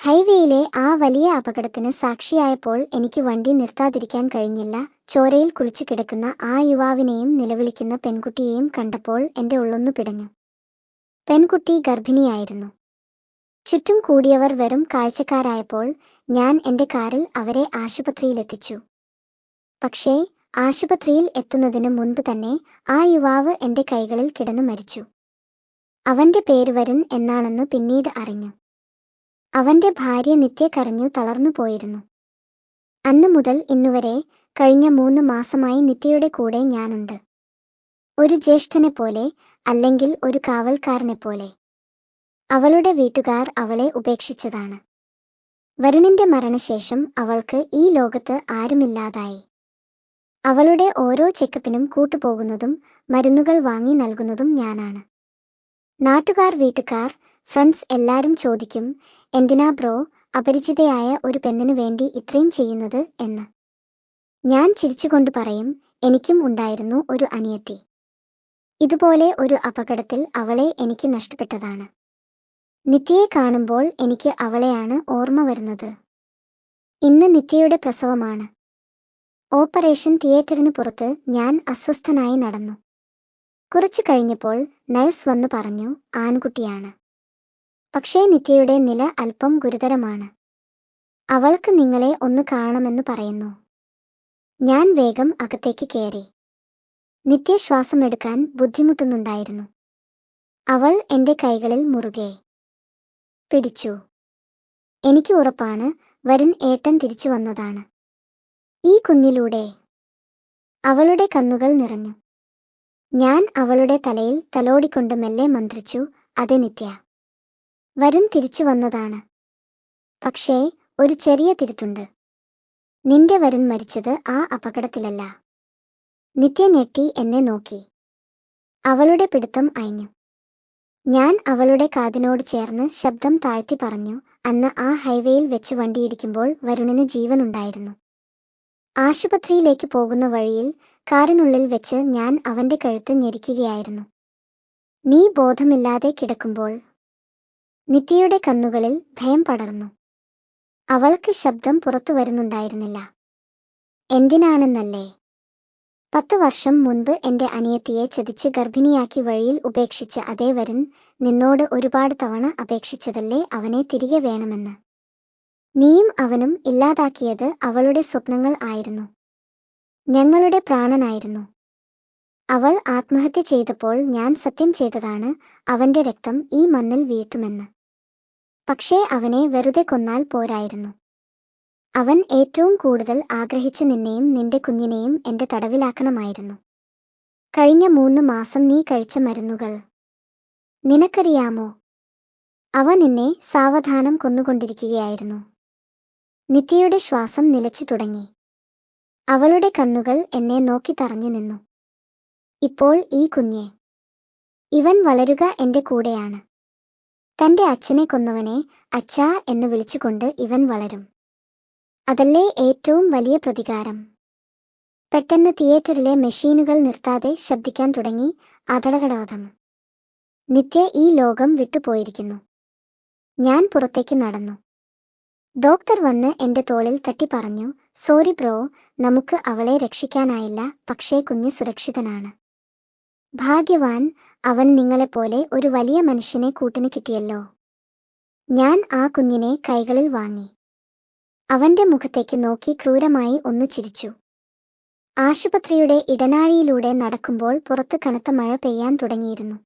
ഹൈവേയിലെ ആ വലിയ അപകടത്തിന് സാക്ഷിയായപ്പോൾ എനിക്ക് വണ്ടി നിർത്താതിരിക്കാൻ കഴിഞ്ഞില്ല. ചോരയിൽ കുളിച്ചു കിടക്കുന്ന ആ യുവാവിനെയും നിലവിളിക്കുന്ന പെൺകുട്ടിയെയും കണ്ടപ്പോൾ എന്റെ ഉള്ളൊന്നു പിടഞ്ഞു. പെൺകുട്ടി ഗർഭിണിയായിരുന്നു. ചുറ്റും കൂടിയവർ വെറും കാഴ്ചക്കാരായപ്പോൾ ഞാൻ എന്റെ കാറിൽ അവരെ ആശുപത്രിയിലെത്തിച്ചു. പക്ഷേ ആശുപത്രിയിൽ എത്തുന്നതിന് മുൻപ് തന്നെ ആ യുവാവ് എന്റെ കൈകളിൽ കിടന്നു മരിച്ചു. അവന്റെ പേര് വരുൺ എന്നാണെന്ന് പിന്നീട് അറിഞ്ഞു. അവന്റെ ഭാര്യ നിത്യ കരഞ്ഞു തളർന്നു പോയിരുന്നു. അന്നു മുതൽ ഇന്നുവരെ കഴിഞ്ഞ മൂന്ന് മാസമായി നിത്യയുടെ കൂടെ ഞാനുണ്ട്. ഒരു ജ്യേഷ്ഠനെ പോലെ അല്ലെങ്കിൽ ഒരു കാവൽക്കാരനെ പോലെ. അവളുടെ വീട്ടുകാർ അവളെ ഉപേക്ഷിച്ചതാണ്. വരുണിന്റെ മരണശേഷം അവൾക്ക് ഈ ലോകത്ത് ആരുമില്ലാതായി. അവളുടെ ഓരോ ചെക്കപ്പിനും കൂട്ടുപോകുന്നതും മരുന്നുകൾ വാങ്ങി നൽകുന്നതും ഞാനാണ്. നാട്ടുകാർ വീട്ടുകാർ ഫ്രണ്ട്സ് എല്ലാവരും ചോദിക്കും എന്തിനാ ബ്രോ അപരിചിതയായ ഒരു പെണ്ണിനു വേണ്ടി ഇത്രയും ചെയ്യുന്നത് എന്ന്? ഞാൻ ചിരിച്ചുകൊണ്ട് പറയും എനിക്കും ഉണ്ടായിരുന്നു ഒരു അനിയത്തി. ഇതുപോലെ ഒരു അപകടത്തിൽ അവളെ എനിക്ക് നഷ്ടപ്പെട്ടതാണ്. നിത്യയെ കാണുമ്പോൾ എനിക്ക് അവളെയാണ് ഓർമ്മ വരുന്നത്. ഇന്ന് നിത്യയുടെ പ്രസവമാണ്. ഓപ്പറേഷൻ തിയേറ്ററിന് പുറത്ത് ഞാൻ അസ്വസ്ഥനായി നടന്നു. കുറച്ചു കഴിഞ്ഞപ്പോൾ നഴ്സ് വന്നു പറഞ്ഞു ആൺകുട്ടിയാണ്. പക്ഷേ നിത്യയുടെ നില അല്പം ഗുരുതരമാണ്. അവൾക്ക് നിങ്ങളെ ഒന്ന് കാണണമെന്ന് പറയുന്നു. ഞാൻ വേഗം അകത്തേക്ക് കയറി. നിത്യ ശ്വാസമെടുക്കാൻ ബുദ്ധിമുട്ടുന്നുണ്ടായിരുന്നു. അവൾ എന്റെ കൈകളിൽ മുറുകെ. പിടിച്ചു. എനിക്ക് ഉറപ്പാണ് വരുൺ ഏട്ടൻ തിരിച്ചു വന്നതാണ്. ഈ കുഞ്ഞിലൂടെ. അവളുടെ കണ്ണുകൾ നിറഞ്ഞു. ഞാൻ അവളുടെ തലയിൽ തലോടിക്കൊണ്ട് മെല്ലെ മന്ത്രിച്ചു അതെ നിത്യ. വരുൺ തിരിച്ചു വന്നതാണ്. പക്ഷേ ഒരു ചെറിയ തിരുത്തുണ്ട്. നിന്റെ വരുൺ മരിച്ചത് ആ അപകടത്തിലല്ല. നിത്യ ഞെട്ടി എന്നെ നോക്കി. അവളുടെ പിടുത്തം അയഞ്ഞു. ഞാൻ അവളുടെ കാതിനോട് ചേർന്ന് ശബ്ദം താഴ്ത്തി പറഞ്ഞു അന്ന് ആ ഹൈവേയിൽ വെച്ച് വണ്ടിയിടിക്കുമ്പോൾ വരുണിന് ജീവനുണ്ടായിരുന്നു. ആശുപത്രിയിലേക്ക് പോകുന്ന വഴിയിൽ കാറിനുള്ളിൽ വെച്ച് ഞാൻ അവന്റെ കഴുത്ത് ഞെരിക്കുകയായിരുന്നു. നീ ബോധമില്ലാതെ കിടക്കുമ്പോൾ നിത്യയുടെ കണ്ണുകളിൽ ഭയം പടർന്നു. അവൾക്ക് ശബ്ദം പുറത്തു വരുന്നുണ്ടായിരുന്നില്ല. എന്തിനാണെന്നല്ലേ? പത്ത് വർഷം മുൻപ് എന്റെ അനിയത്തിയെ ചതിച്ച് ഗർഭിണിയാക്കി വഴിയിൽ ഉപേക്ഷിച്ച അതേ വരൻ നിന്നോട് ഒരുപാട് തവണ അപേക്ഷിച്ചതല്ലേ അവനെ തിരികെ വേണമെന്ന്. നീയും അവനും ഇല്ലാതാക്കിയത് അവളുടെ സ്വപ്നങ്ങൾ ആയിരുന്നു. ഞങ്ങളുടെ പ്രാണനായിരുന്നു. അവൾ ആത്മഹത്യ ചെയ്തപ്പോൾ ഞാൻ സത്യം ചെയ്തതാണ് അവന്റെ രക്തം ഈ മണ്ണിൽ വീഴ്ത്തുമെന്ന്. പക്ഷേ അവനെ വെറുതെ കൊന്നാൽ പോരായിരുന്നു. അവൻ ഏറ്റവും കൂടുതൽ ആഗ്രഹിച്ച നിന്നെയും നിന്റെ കുഞ്ഞിനെയും എന്റെ തടവിലാക്കണമായിരുന്നു. കഴിഞ്ഞ മൂന്ന് മാസം നീ കഴിച്ച മരുന്നുകൾ. നിനക്കറിയാമോ? അവ നിന്നെ സാവധാനം കൊന്നുകൊണ്ടിരിക്കുകയായിരുന്നു. നിത്യയുടെ ശ്വാസം നിലച്ചു തുടങ്ങി. അവളുടെ കണ്ണുകൾ എന്നെ നോക്കി തറഞ്ഞു നിന്നു. ഇപ്പോൾ ഈ കുഞ്ഞെ. ഇവൻ വളരുക എന്റെ കൂടെയാണ്. തന്റെ അച്ഛനെ കൊന്നവനെ അച്ഛാ എന്ന് വിളിച്ചുകൊണ്ട് ഇവൻ വളരും. അതല്ലേ ഏറ്റവും വലിയ പ്രതികാരം? പെട്ടെന്ന് തിയേറ്ററിലെ മെഷീനുകൾ നിർത്താതെ ശബ്ദിക്കാൻ തുടങ്ങി അതടകടോധം നിത്യ ഈ ലോകം വിട്ടുപോയിരിക്കുന്നു. ഞാൻ പുറത്തേക്ക് നടന്നു. ഡോക്ടർ വന്ന് എന്റെ തോളിൽ തട്ടി പറഞ്ഞു സോറി ബ്രോ നമുക്ക് അവളെ രക്ഷിക്കാനായില്ല പക്ഷേ കുഞ്ഞ് സുരക്ഷിതനാണ്. ഭാഗ്യവാൻ അവൻ നിങ്ങളെപ്പോലെ ഒരു വലിയ മനുഷ്യനെ കൂട്ടിന് കിട്ടിയല്ലോ. ഞാൻ ആ കുഞ്ഞിനെ കൈകളിൽ വാങ്ങി. അവന്റെ മുഖത്തേക്ക് നോക്കി ക്രൂരമായി ഒന്ന് ചിരിച്ചു. ആശുപത്രിയുടെ ഇടനാഴിയിലൂടെ നടക്കുമ്പോൾ പുറത്ത് കനത്ത മഴ പെയ്യാൻ തുടങ്ങിയിരുന്നു.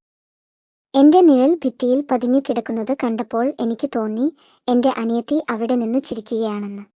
എന്റെ നിഴൽ ഭിത്തിയിൽ പതിഞ്ഞു കിടക്കുന്നത് കണ്ടപ്പോൾ എനിക്ക് തോന്നി എന്റെ അനിയത്തി അവിടെ നിന്ന് ചിരിക്കുകയാണെന്ന്.